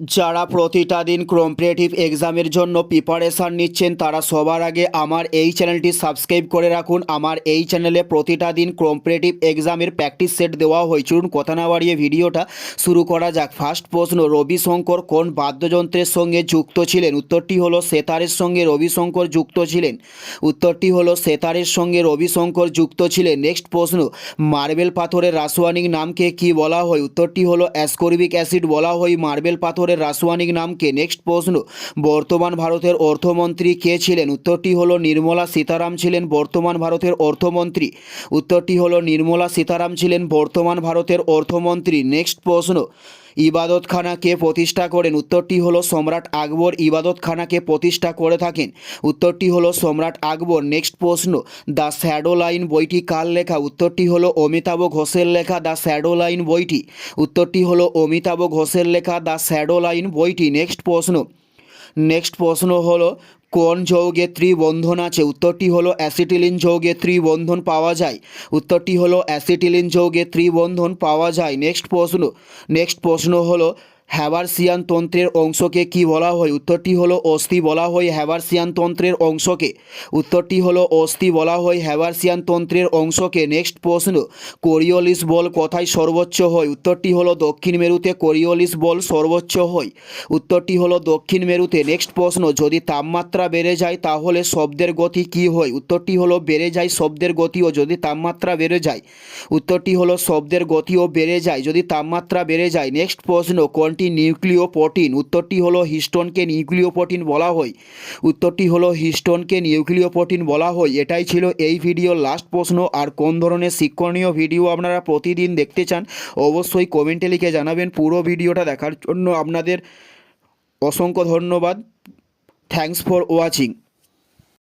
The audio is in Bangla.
যারা প্রতিটা দিন কম্পারেটিভ এক্সামের জন্য প্রিপারেশান নিচ্ছেন, তারা সবার আগে আমার এই চ্যানেলটি সাবস্ক্রাইব করে রাখুন। আমার এই চ্যানেলে প্রতিটা দিন কম্পারেটিভ এক্সামের প্র্যাকটিস সেট দেওয়া হয়। চলুন, কথা না বাড়িয়ে ভিডিওটা শুরু করা যাক। ফার্স্ট প্রশ্ন, রবিশঙ্কর কোন বাদ্যযন্ত্রের সঙ্গে যুক্ত ছিলেন? উত্তরটি হলো, সেতারের সঙ্গে রবিশঙ্কর যুক্ত ছিলেন। উত্তরটি হলো, সেতারের সঙ্গে রবিশঙ্কর যুক্ত ছিলেন। নেক্সট প্রশ্ন, মার্বেল পাথরের রাসায়নিক নামকে কি বলা হয়? উত্তরটি হলো, অ্যাসকর্বিক অ্যাসিড বলা হয়। মার্বেল পাথরের রাসওয়ানিক নামকে নেক্সট প্রশ্ন। বর্তমান ভারতের অর্থমন্ত্রী কে ছিলেন? উত্তরটি হল নির্মলা সীতারাম ছিলেন বর্তমান ভারতের অর্থমন্ত্রী। উত্তরটি হল নির্মলা সীতারাম ছিলেন বর্তমান ভারতের অর্থমন্ত্রী। নেক্সট প্রশ্ন। ইবাদতখানা কে প্রতিষ্ঠা করেন। উত্তরটি হলো সম্রাট আকবর ইবাদতখানাকে প্রতিষ্ঠা করে থাকেন। উত্তরটি হলো সম্রাট আকবর। নেক্সট প্রশ্ন, দ্য শ্যাডো লাইন বইটি কার লেখা? উত্তরটি হলো অমিতাভ ঘোষের লেখা দ্য শ্যাডো লাইন বইটি। উত্তরটি হলো অমিতাভ ঘোষের লেখা দ্য শ্যাডো লাইন বইটি। নেক্সট প্রশ্ন নেক্সট প্রশ্ন হলো, কোন যৌগে ত্রিবন্ধন আছে? উত্তরটি হলো অ্যাসিটিলিন যৌগে ত্রিবন্ধন পাওয়া যায়। উত্তরটি হলো অ্যাসিটিলিন যৌগে ত্রিবন্ধন পাওয়া যায়। নেক্সট প্রশ্ন নেক্সট প্রশ্ন হলো হ্যাভারসিয়ান তন্ত্রের অংশকে কি বলা হয়? উত্তরটি হলো অস্থি বলা হয় হ্যাভারসিয়ান তন্ত্রের অংশকে। উত্তরটি হলো অস্থি বলা হয় হ্যাভারসিয়ান তন্ত্রের অংশকে। নেক্সট প্রশ্ন, কোরিওলিস বল কোথায় সর্বোচ্চ হয়? উত্তরটি হলো দক্ষিণ মেরুতে কোরিওলিস বল সর্বোচ্চ হয়। উত্তরটি হলো দক্ষিণ মেরুতে। নেক্সট প্রশ্ন, যদি তাপমাত্রা বেড়ে যায় তাহলে শব্দের গতি কি হয়? উত্তরটি হলো বেড়ে যায় শব্দের গতিও যদি তাপমাত্রা বেড়ে যায়। উত্তরটি হলো শব্দের গতিও বেড়ে যায় যদি তাপমাত্রা বেড়ে যায়। নেক্সট প্রশ্ন কোনটি নিউক্লিয় প্রোটিন উত্তরটি হলো হিস্টোনকে নিউক্লিওপটিন বলা হয়। উত্তরটি হলো হিস্টোনকে নিউক্লিওপটিন বলা হয়। এটাই ছিল এই ভিডিওর লাস্ট প্রশ্ন। আর কোন ধরনের শিক্ষণীয় ভিডিও আপনারা প্রতিদিন দেখতে চান, অবশ্যই কমেন্টে লিখে জানাবেন। পুরো ভিডিওটা দেখার জন্য আপনাদের অসংখ্য ধন্যবাদ। Thanks for watching